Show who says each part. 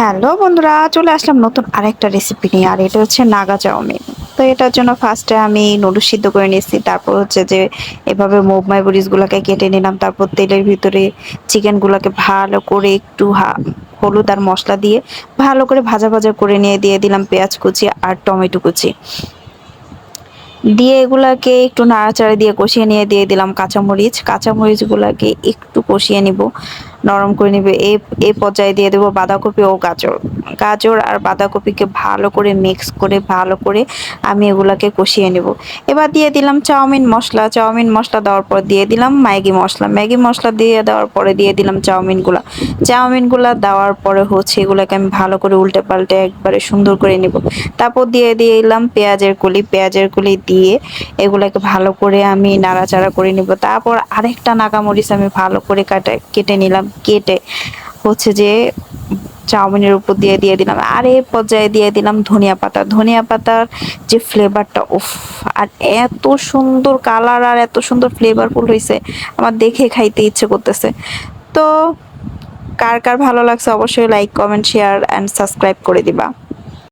Speaker 1: Hello বন্ধুরা, চলে আসলাম নতুন আরেকটা রেসিপি নিয়ে, আর এটা হচ্ছে নাগা চাউমিন। তো এটার জন্য ফার্স্টে আমি নুডলস সিদ্ধ করে নিয়েছি, তারপর হচ্ছে যে এভাবে মোগমাই মরিচগুলোকে কেটে নিলাম, তারপর তেলের ভিতরে চিকেনগুলোকে ভালো করে একটু হলুদ আর মশলা দিয়ে ভালো করে ভাজা ভাজা করে নিয়ে দিয়ে দিলাম পেঁয়াজ কুচি আর টমেটো কুচি। দিয়ে এগুলাকে একটু নাড়াচাড়া দিয়ে কষিয়ে নিয়ে দিয়ে দিলাম কাঁচামরিচ। কাঁচামরিচগুলোকে একটু কষিয়ে নিব। নরম করে নিবে। এই এই পর্যায়ে দিয়ে দেবো বাঁধাকপি ও গাজর। গাজর আর বাঁধাকপিকে ভালো করে মিক্স করে, ভালো করে আমি এগুলাকে কষিয়ে নেব। এবার দিয়ে দিলাম চাউমিন মশলা। চাউমিন মশলা দেওয়ার পর দিয়ে দিলাম ম্যাগি মশলা। ম্যাগি মশলা দিয়ে দেওয়ার পরে দিয়ে দিলাম চাউমিনগুলো। চাউমিনগুলো দেওয়ার পরে হচ্ছে এগুলোকে আমি ভালো করে উল্টে পাল্টে একবারে সুন্দর করে নিব। তারপর দিয়ে দিয়ে দিলাম পেঁয়াজের কলি। পেঁয়াজের কলি দিয়ে এগুলোকে ভালো করে আমি নাড়াচাড়া করে নিব। তারপর আরেকটা নাগামরিচ আমি ভালো করে কাটা, কেটে নিলাম। কেটে হচ্ছে যে চাউমিনের উপর দিয়ে দিয়ে দিলাম। আর এই পর্যায়ে দিয়ে দিলাম ধনিয়া পাতা। ধনিয়া পাতার যে ফ্লেভারটা উফ, আর এত সুন্দর কালার আর এত সুন্দর ফ্লেভারফুল হয়েছে আমার দেখে খাইতে ইচ্ছে করতেছে। তো কার কার ভালো লাগছে অবশ্যই like comment share and subscribe করে দিবা।